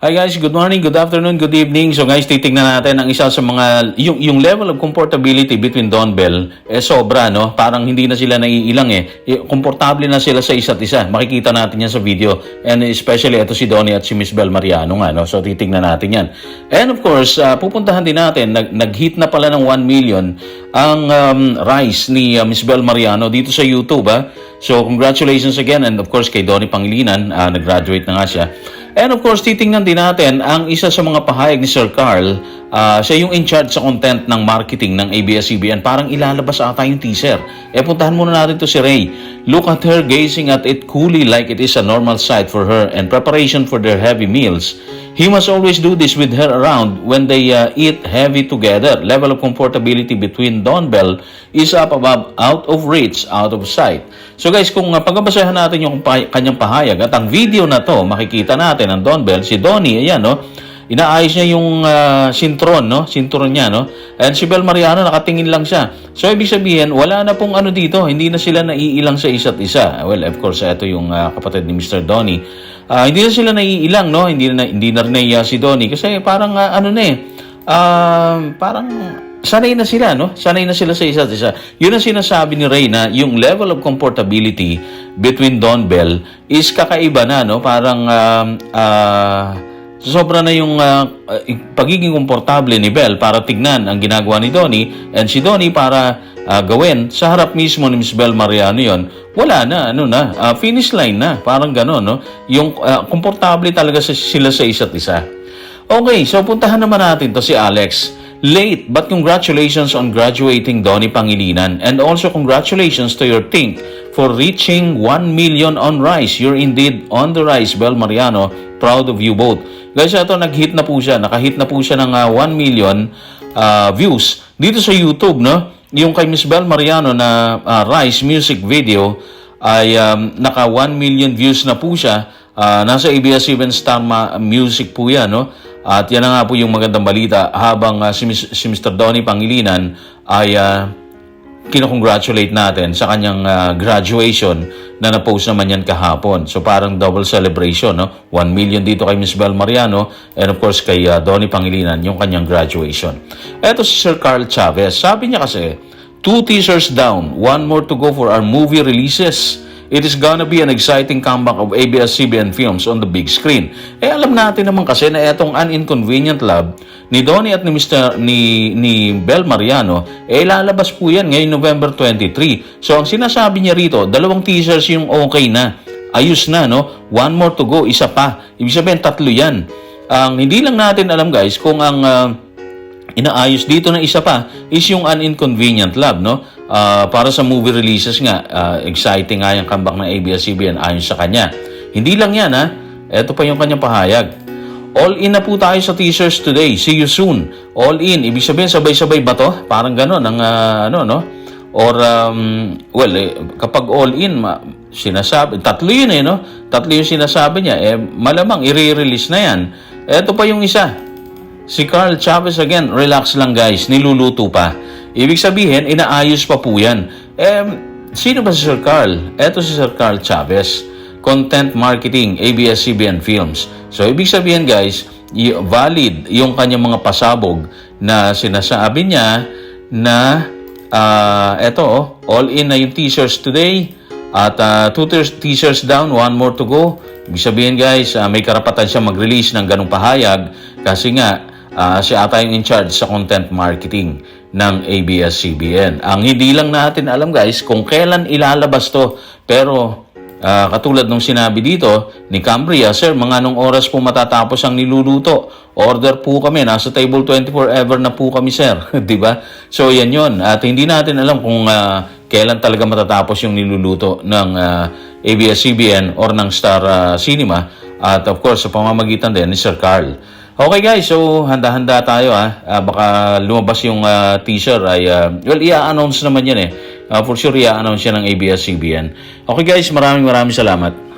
Hi guys, good morning, good afternoon, good evening. So guys, titingnan natin ang isa sa mga yung yung level of comfortability between Don Bell eh sobra no. Parang hindi na sila naiilang eh. Eh, Komportable na sila sa isa't isa. Makikita natin yan sa video. And especially ito si Donnie at si Miss Bell Mariano nga no. So titingnan natin yan. And of course, ah, pupuntahan din natin nag nag-hit na pala ng 1 million ang um, rise ni ah, Miss Bell Mariano dito sa YouTube ah. So congratulations again and of course kay Donnie Pangilinan, ah, nag-graduate na nga siya. And of course, titingnan din natin ang isa sa mga pahayag ni Sir Carl. ah, siya yung in charge sa content ng marketing ng ABS-CBN. Parang ilalabas ata yung teaser. Eh, puntahan muna natin to si Ray. Look at her gazing at it coolly like it is a normal sight for her and preparation for their heavy meals. He must always do this with her around when they uh, eat heavy together. Level of comfortability between Don Bell is up above, out of reach, out of sight. So guys, kung uh, pagbabasahan natin yung kanyang pahayag at ang video na to, makikita natin ang Don Bell, si Donnie, ayan no, inaayos niya yung uh, sintron, no? Sintron niya, no? And si Bel Mariano nakatingin lang siya. So ibig sabihin, wala na pong ano dito, hindi na sila naiilang sa isa't isa. Well, of course, ito yung uh, kapatid ni Mr. Donnie. Ah, hindi na sila naiilang, no? Hindi na hindi na rin naiiyak si Donnie kasi parang ah, ano na eh. Um, parang sanay na sila, no? Sanay na sila sa isa't isa. Yun ang sinasabi ni Ray na yung level of comfortability between Don Bell is kakaiba na, no? Parang um, ah, sobra na yung ah, pagiging komportable ni Bell para tignan ang ginagawa ni Donnie and si Donnie para ah, gawin sa harap mismo ni Miss Bell Mariano yon wala na ano na ah, finish line na parang gano'n no? Yung ah, komportable talaga sila sa isa't isa. Okay so puntahan naman natin to si Alex. Late but congratulations on graduating Donnie Pangilinan. And also congratulations to your team for reaching 1 million on rise you're indeed on the rise Bell Mariano. Proud of you both guys ito nag-hit na po siya nakahit na po siya ng ah, 1 million ah, views dito sa YouTube no yung kay Miss Bell Mariano na ah, Rise music video ay um, naka 1 million views na po siya. Ah, nasa ABS-CBN Star Music po yan, no? At yan na nga po yung magandang balita habang ah, si, si Mr. Donnie Pangilinan ay ah, kinokongratulate natin sa kanyang ah, graduation na na-post naman yan kahapon. So parang double celebration, no? 1 million dito kay Miss Bel Mariano and of course kay ah, Donnie Pangilinan yung kanyang graduation. Eto si Sir Carl Chavez. Sabi niya kasi, two teasers down, one more to go for our movie releases. It is gonna be an exciting comeback of ABS-CBN films on the big screen. Eh alam natin naman kasi na etong An Inconvenient Love ni Donnie at ni Mr. ni ni Bel Mariano eh lalabas po yan ngayong November 23. So ang sinasabi niya rito, dalawang teasers yung okay na. Ayos na no. One more to go, isa pa. Ibig sabihin tatlo yan. Ang hindi lang natin alam guys kung ang ah, inaayos dito na isa pa is yung An Inconvenient Love, no? Ah, para sa movie releases nga, ah, exciting nga yung comeback ng ABS-CBN ayon sa kanya. Hindi lang yan, ha? Ito pa yung kanyang pahayag. All in na po tayo sa teasers today. See you soon. All in. Ibig sabihin, sabay-sabay ba to? Parang gano'n ang ah, ano, no? Or, um, well, eh, kapag all in, ma- sinasabi, tatlo yun eh, no? Tatlo yung sinasabi niya. Eh, malamang, i-release na yan. Ito pa yung isa. Si Carl Chavez again, relax lang guys, niluluto pa. Ibig sabihin, inaayos pa po yan. Eh, sino ba si Sir Carl? Eto si Sir Carl Chavez. Content Marketing, ABS-CBN Films. So, ibig sabihin guys, valid yung kanyang mga pasabog na sinasabi niya na ah eto, oh, all in na yung teasers today. At ah, two teasers down, one more to go. Ibig sabihin guys, ah, may karapatan siya mag-release ng ganong pahayag kasi nga ah, siya ata yung in charge sa content marketing ng ABS-CBN. Ang hindi lang natin alam guys kung kailan ilalabas to. Pero ah, katulad nung sinabi dito ni Cambria, Sir, mga anong oras po matatapos ang niluluto? Order po kami. Nasa table 24 ever na po kami, sir. 'Di ba? So, yan yon At hindi natin alam kung ah, kailan talaga matatapos yung niluluto ng ah, ABS-CBN or ng Star ah, Cinema. At of course, sa pamamagitan din ni Sir Carl. Okay guys, so handa-handa tayo ha. Ah, baka lumabas yung ah, teaser ay, ah, well, i-announce naman yan eh. Ah, for sure, i-announce yan ng ABS-CBN. Okay guys, maraming maraming salamat.